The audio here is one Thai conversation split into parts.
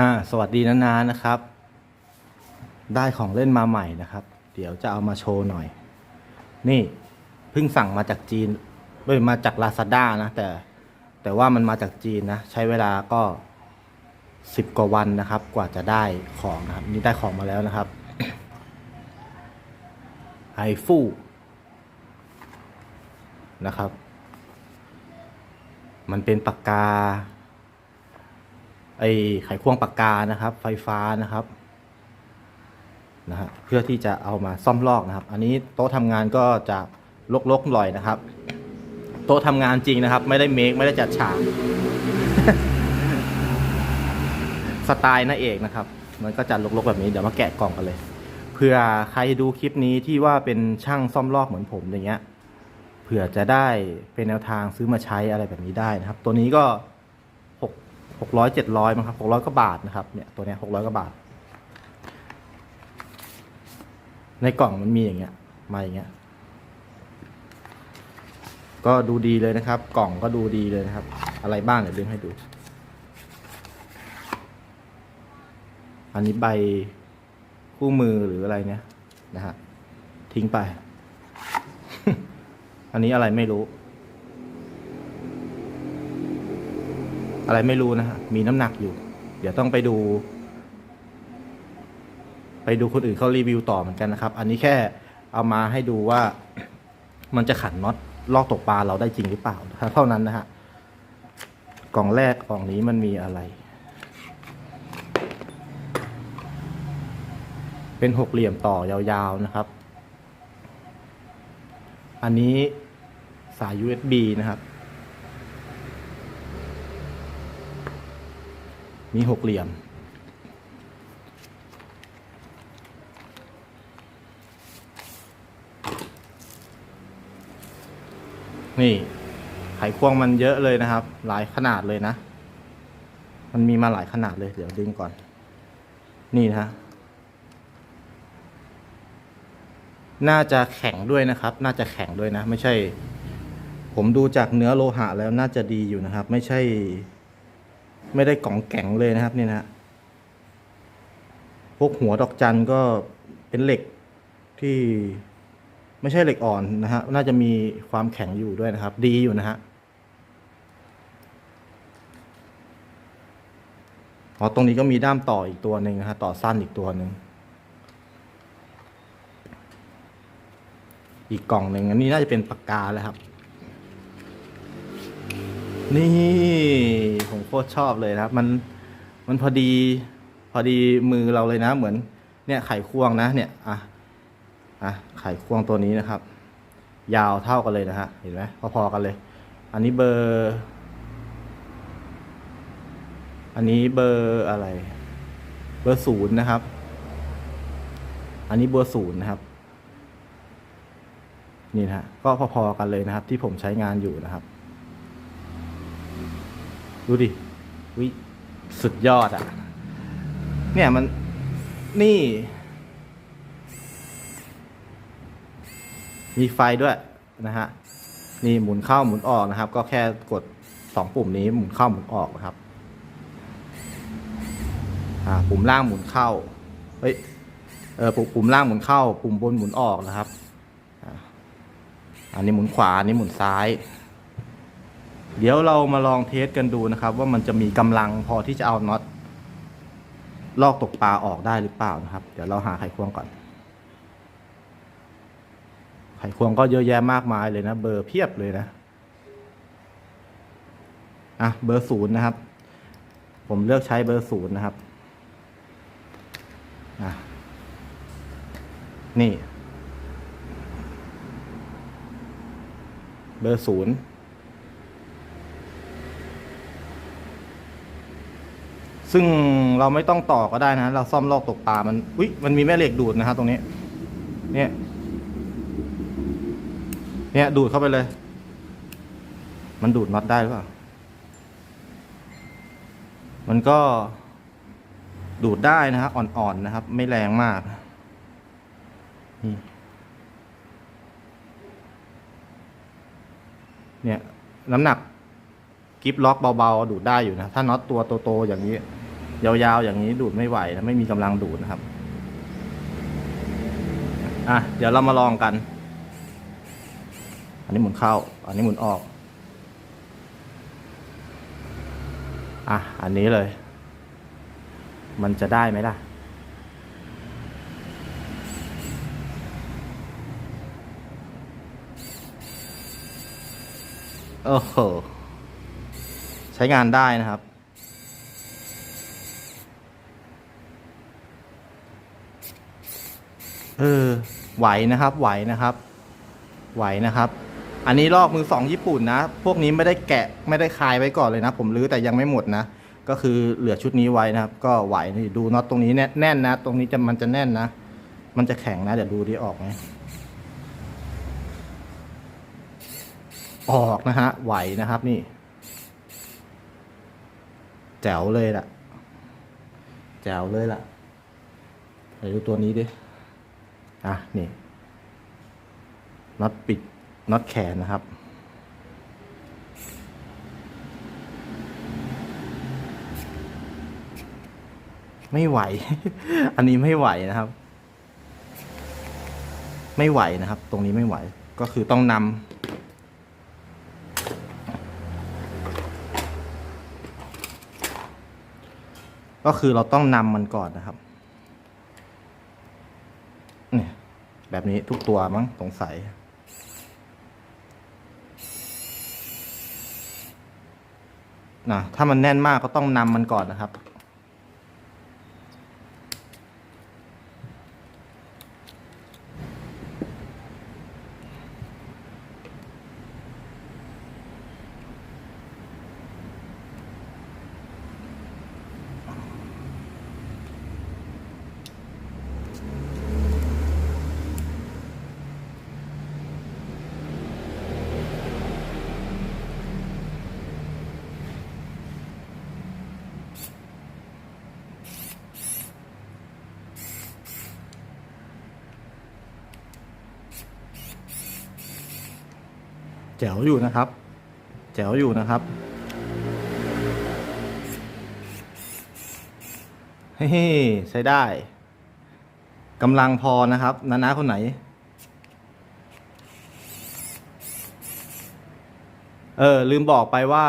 อ่าสวัสดีนานานะครับ ได้ของเล่นมาใหม่นะครับ เดี๋ยวจะเอามาโชว์หน่อย นี่เพิ่งสั่งมาจากจีนเอ้ยมาจากลาซาด้านะ แต่แต่ว่ามันมาจากจีนนะ ใช้เวลาก็สิบกว่าวันนะครับ กว่าจะได้ของนะครับ นี่ได้ของมาแล้วนะครับไอฟูนะครับ มันเป็นปากกา ไอไขควงปากกานะครับ ไฟฟ้านะครับนะฮะเพื่อที่จะเอามาซ่อมลอกนะครับ อันนี้โต๊ะทำงานก็จะลกๆหน่อยนะครับ โต๊ะทำงานจริงนะครับ ไม่ได้เมคไม่ได้จัดฉากสไตล์นาเอกนะครับ มันก็จะลกๆแบบนี้เดี๋ยวมาแกะกล่องกันเลยเผื่อใครดูคลิปนี้ที่ว่าเป็นช่างซ่อมลอกเหมือนผมอย่างเงี้ยเผื่อจะได้เป็นแนวทางซื้อมาใช้อะไรแบบนี้ได้นะครับ ตัวนี้ก็ หกร้อยเจ็ดร้อยมั้งครับหกร้อยกว่าบาทนะครับเนี่ยตัวเนี้ยหกร้อยกว่าบาท ในกล่องมันมีอย่างเงี้ยมาอย่างเงี้ย ก็ดูดีเลยนะครับ กล่องก็ดูดีเลยนะครับ อะไรบ้างเดี๋ยวดึงให้ดู อันนี้ใบคู่มือหรืออะไรเนี่ยนะฮะทิ้งไป อันนี้อะไรไม่รู้ อะไรไม่รู้นะฮะมีน้ำหนักอยู่ เดี๋ยวต้องไปดู ไปดูคนอื่นเขารีวิวต่อเหมือนกันนะครับ อันนี้แค่เอามาให้ดูว่ามันจะขันน็อตลอกตกปลาเราได้จริงหรือเปล่าเท่านั้นนะฮะกล่องแรกกล่องนี้มันมีอะไร เป็นหกเหลี่ยมต่อยาวๆนะครับ อันนี้สาย USB นะครับ มีหกเหลี่ยม นี่ไขควงมันเยอะเลยนะครับ หลายขนาดเลยนะ มันมีมาหลายขนาดเลย เดี๋ยวดึงก่อน นี่นะ น่าจะแข็งด้วยนะครับ น่าจะแข็งด้วยนะ ไม่ใช่ ผมดูจากเนื้อโลหะแล้วน่าจะดีอยู่นะครับ ไม่ใช่ ไม่ได้กล่องแข็งเลยนะครับนี่นะพวกหัวดอกจันก็เป็นเหล็กที่ไม่ใช่เหล็กอ่อนนะฮะ น่าจะมีความแข็งอยู่ด้วยนะครับ ดีอยู่นะฮะ อ๋อ ตรงนี้ก็มีด้ามต่ออีกตัวหนึ่งนะฮะ ต่อสั้นอีกตัวหนึ่ง อีกกล่องหนึ่งอันนี้น่าจะเป็นปากกาแล้วครับ นี่ผมโคตรชอบเลยนะครับ มันมันพอดี พอดีมือเราเลยนะ เหมือน เนี่ยไขควงนะเนี่ยอะอะไขควงตัวนี้นะครับ ยาวเท่ากันเลยนะฮะเห็นไหมพอๆกันเลย อันนี้เบอร์ อันนี้เบอร์อะไร เบอร์ศูนย์นะครับ อันนี้เบอร์ศูนย์นะครับ นี่นะฮะก็พอๆกันเลยนะครับ ที่ผมใช้งานอยู่นะครับ ดูดิวิสุดยอดอะ่ะ เนี่ยมันนี่ มีไฟด้วยนะฮะ นี่หมุนเข้าหมุนออกนะครับ ก็แค่กดสองปุ่มนี้หมุนเข้าหมุนออกนะครับ อ่า ปุ่มล่างหมุนเข้า เฮ้ย เออ ปุ่มปุ่มล่างหมุนเข้า ปุ่มบนหมุนออกนะครับ อันนี้หมุนขวา อันนี้หมุนซ้าย เดี๋ยวเรามาลองเทสกันดูนะครับ ว่ามันจะมีกำลังพอที่จะเอาน็อตลอกตกปลาออกได้หรือเปล่านะครับ เดี๋ยวเราหาไขควงก่อน ไขควงก็เยอะแยะมากมายเลยนะ เบอร์เพียบเลยนะ อะ เบอร์ศูนย์นะครับ ผมเลือกใช้เบอร์ศูนย์นะครับ อะ นี่ เบอร์ศูนย์ ซึ่งเราไม่ต้องต่อก็ได้นะ เราซ่อมลอกตกปลามันอุ๊ยมันมีแม่เหล็กดูดนะครับตรงนี้ เนี่ย เนี่ยดูดเข้าไปเลย มันดูดน็อตได้หรือเปล่า มันก็ดูดได้นะฮะอ่อนๆนะครับ ไม่แรงมากเนี่ย น้ำหนักกิฟล็อกเบาๆ ดูดได้อยู่นะ ถ้าน็อตตัวโตๆอย่างนี้ ยาวๆอย่างนี้ดูดไม่ไหวนะไม่มีกำลังดูดนะครับ อะเดี๋ยวเรามาลองกัน อันนี้หมุนเข้า อันนี้หมุนออก อะ อันนี้เลย มันจะได้ไหมล่ะโอ้โห ใช้งานได้นะครับ เออ ไหวนะครับ ไหวนะครับ ไหวนะครับ อันนี้ลอกมือสองญี่ปุ่นนะ พวกนี้ไม่ได้แกะไม่ได้คายไว้ก่อนเลยนะ ผมรื้อแต่ยังไม่หมดนะ ก็คือเหลือชุดนี้ไว้นะครับ ก็ไหวนี่ดูน็อตตรงนี้แน่นแนนะ ตรงนี้จะมันจะแน่นนะ มันจะแข็งนะ เดี๋ยวดูดิออกไหมออกนะฮะ ไหวนะครับนี่ แจ๋วเลยล่ะ แจ๋วเลยล่ะเดี๋ยวดูตัวนี้ดิ อะนี่น็อตปิดน็อตแขนนะครับ ไม่ไหว อันนี้ไม่ไหวนะครับ ไม่ไหวนะครับ ตรงนี้ไม่ไหว ก็คือต้องนำก็คือเราต้องนำมันก่อนนะครับ เนี่ย แบบนี้ทุกตัวมั้งสงสัย นะ ถ้ามันแน่นมากก็ต้องนำมันก่อนนะครับ แจ๋วอยู่นะครับ แจ๋วอยู่นะครับ เฮ้ใช้ได้กำลังพอนะครับนานาคนไหน เออ ลืมบอกไปว่า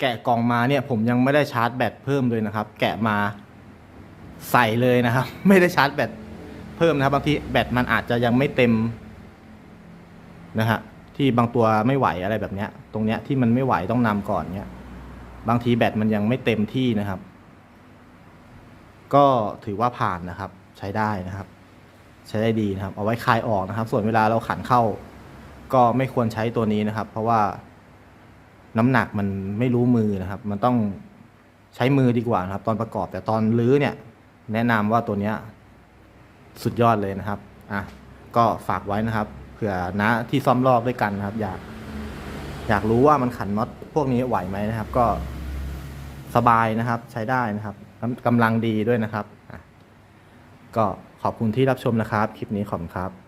แกะกล่องมาเนี่ย ผมยังไม่ได้ชาร์จแบตเพิ่มเลยนะครับ แกะมาใส่เลยนะครับ ไม่ได้ชาร์จแบตเพิ่มนะครับบางทีแบตมันอาจจะยังไม่เต็มนะฮะ ที่บางตัวไม่ไหวอะไรแบบเนี้ย ตรงเนี้ยที่มันไม่ไหวต้องนำก่อนเนี้ย บางทีแบตมันยังไม่เต็มที่นะครับ ก็ถือว่าผ่านนะครับ ใช้ได้นะครับ ใช้ได้ดีนะครับ เอาไว้คลายออกนะครับ ส่วนเวลาเราขันเข้า ก็ไม่ควรใช้ตัวนี้นะครับ เพราะว่าน้ำหนักมันไม่รู้มือนะครับ มันต้องใช้มือดีกว่านะครับ ตอนประกอบแต่ตอนรื้อเนี่ย แนะนำว่าตัวเนี้ยสุดยอดเลยนะครับ อะ ก็ฝากไว้นะครับ เผื่อนะที่ซ่อมรอบด้วยกันนะครับ อยาก อยากรู้ว่ามันขันน็อตพวกนี้ไหวไหมนะครับ ก็สบายนะครับ ใช้ได้นะครับกำกำลังดีด้วยนะครับก็ขอบคุณที่รับชมนะครับ คลิปนี้ขอบคุณครับ